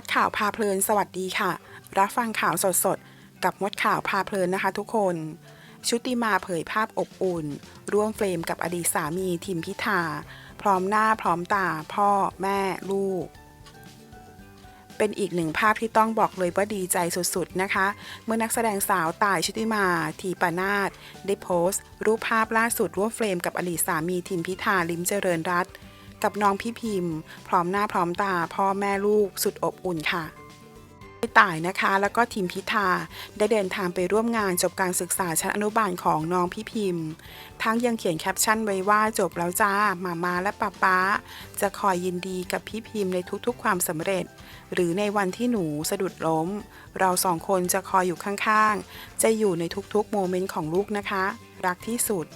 ดข่าวพาเพลินสวัสดีค่ะ รับฟังข่าวสดๆ กับมดข่าวพาเพลินนะคะทุกคน ชุติมาเผยภาพอบอุ่น ร่วมเฟรมกับอดีตสามีทิมพิธา พร้อมหน้าพร้อมตาพ่อแม่ลูกเป็นอีกหนึ่งภาพที่ต้องบอกเลยว่าดีใจสุดๆนะคะ เมื่อนักแสดงสาวต่ายชุติมา ทีปนาศได้โพสต์ รูปภาพล่าสุดร่วมเฟรมกับอดีตสามีทิมพิธาลิมเจริญรัตน์ กับน้องพี่พิมพ์ พร้อมหน้าพร้อมตาพ่อแม่ลูกสุดอบอุ่นค่ะต่ายนะคะแล้วก็ทีมพิธาได้เดินทางไปร่วมงานจบการศึกษาชั้นอนุบาลของน้องพี่พิมพ์ ทั้งยังเขียนแคปชั่นไว้ว่าจบแล้วจ้ามามาและป้าป๊าจะคอยยินดีกับพี่พิมพ์ในทุกๆความสำเร็จ หรือในวันที่หนูสะดุดล้ม เราสองคนจะคอยอยู่ข้างๆ จะอยู่ในทุกๆโมเมนต์ของลูกนะคะ รักที่สุด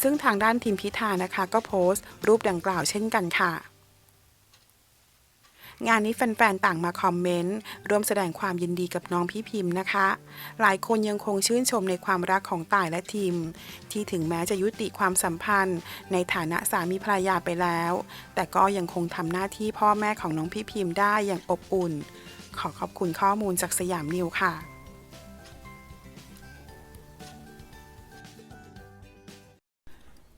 ซึ่งทางด้านทีมพิธานะคะก็โพสต์ รูปดังกล่าวเช่นกันค่ะ งานนี้แฟนๆ ต่างมาคอมเมนต์ ร่วมแสดงความยินดีกับน้องพี่พิมพ์นะคะ หลายคนยังคงชื่นชมในความรักของต่ายและทีม ที่ถึงแม้จะยุติความสัมพันธ์ ในฐานะสามีภรรยาไปแล้ว แต่ก็ยังคงทำหน้าที่พ่อแม่ของน้องพี่พิมพ์ได้อย่างอบอุ่น ขอขอบคุณข้อมูลจากสยามนิวค่ะ